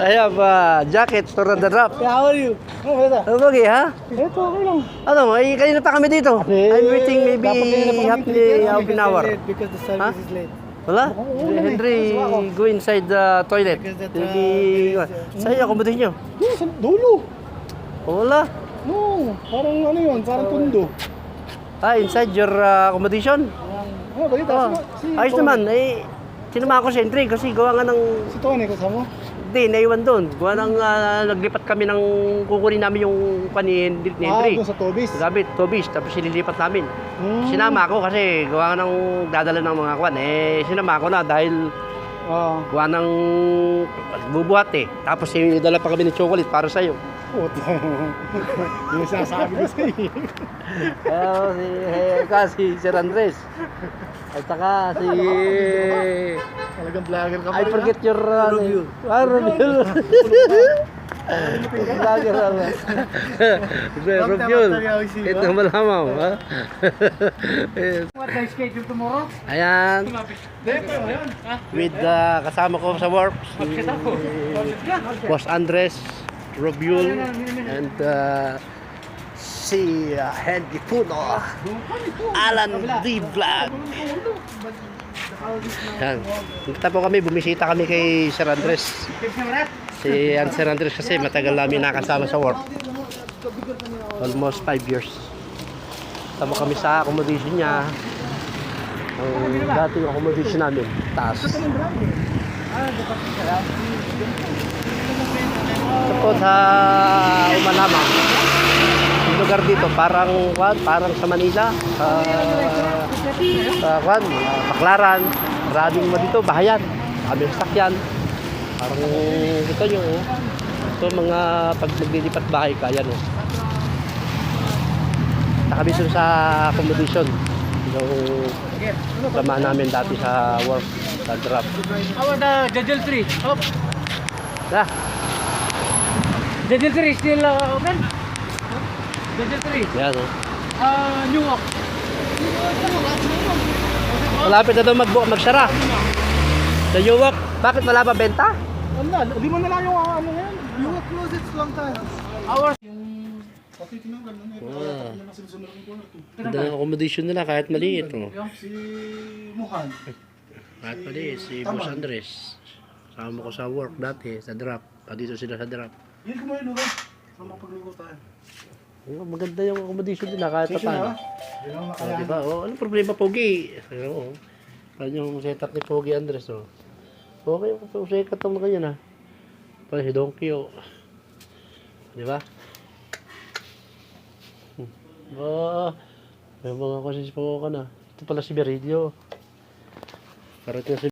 I have a jacket for the drop. How are you? Oh, wala. Ano ha? Ito, okay lang. Ano, ay kanina pa kami dito. I'm waiting maybe half, half an hour. Because the service Huh? is late. Wala? Henry, go inside the toilet. Hindi, uh, sa'yo, accommodation nyo. No, sa dulo. Wala. No, parang ano yun, parang tundo. Ah, inside your uh, accommodation? Ano ba ito? Oh. Si, Ayos Tony. naman, eh, sinama ko si Henry kasi gawa nga ng, Si Tony, kasama? hindi, naiwan doon. Gawa ng, ah, naglipat kami ng, kukunin namin yung pani ni Ah, Henry. doon sa Tobis. Sabi, Tobis, tapos sinilipat namin. Hmm. Sinama ako kasi gawa ng dadala ng mga kwan. Eh, sinama ako na dahil Ah, gawa ng bubuhat eh. Tapos eh, dala pa kami ng chocolate para sa'yo. puta. Yung sasabi ko sa'yo. Kaya si, eh, kasi Sir Andres. At saka si... Talagang vlogger ka I forget your... Uh, review. Ah, review. Vlogger ano. Review. Ito malamaw. ha? What the schedule tomorrow? Ayan. With uh, kasama ko sa work. Si Boss Andres. Review. And uh, si uh, Henry Puno. Alan D. Vlog. Yan. Punta po kami, bumisita kami kay Sir Andres. Si Sir Andres kasi matagal namin nakasama sa work. Almost 5 years. Tama kami sa accommodation niya. Ang dating accommodation namin, taas. Ito sa Umalamang. Yung lugar dito, parang, parang sa Manila. Sa, sa kwan, uh, Baklaran. Maraming mo dito, bahayan. Kami sakyan. Parang ito yung, oh. ito mga pag maglilipat bahay ka, yan oh. Nakabis yun sa accommodation. Yung sama namin dati sa work, sa drop. How about the Jajal tree? Oh, Ah, Jajal tree still uh, open? Jajal tree. yan oh. Uh, New York. Malapit na daw mag magsara. Sa Yuwak, bakit wala pa benta? Ano na, lima na lang yung uh, ano yan. New York closes long time. Hours. Yung pati tinanggal na nito. Ah. To. Ganda ng accommodation nila kahit maliit. Oh. Si Muhan. Kahit maliit, si Boss Andres. Kasama ko sa work dati, sa drop. Ah, dito sila sa drop. Yan kumain lugar. Sa mga paglugo tayo. Oh, maganda yung accommodation nila kahit pa paano. Oh, diba? Oh, anong problema, Pogi? Oo. Oh. Yung setup ni Pogi Andres. Oh. Okay, so setup mo kanya na. Pala si Donkey. Oh. Di ba? Hmm. Oh, may mga kasi po ka na. Ito pala si Meridio. Parating si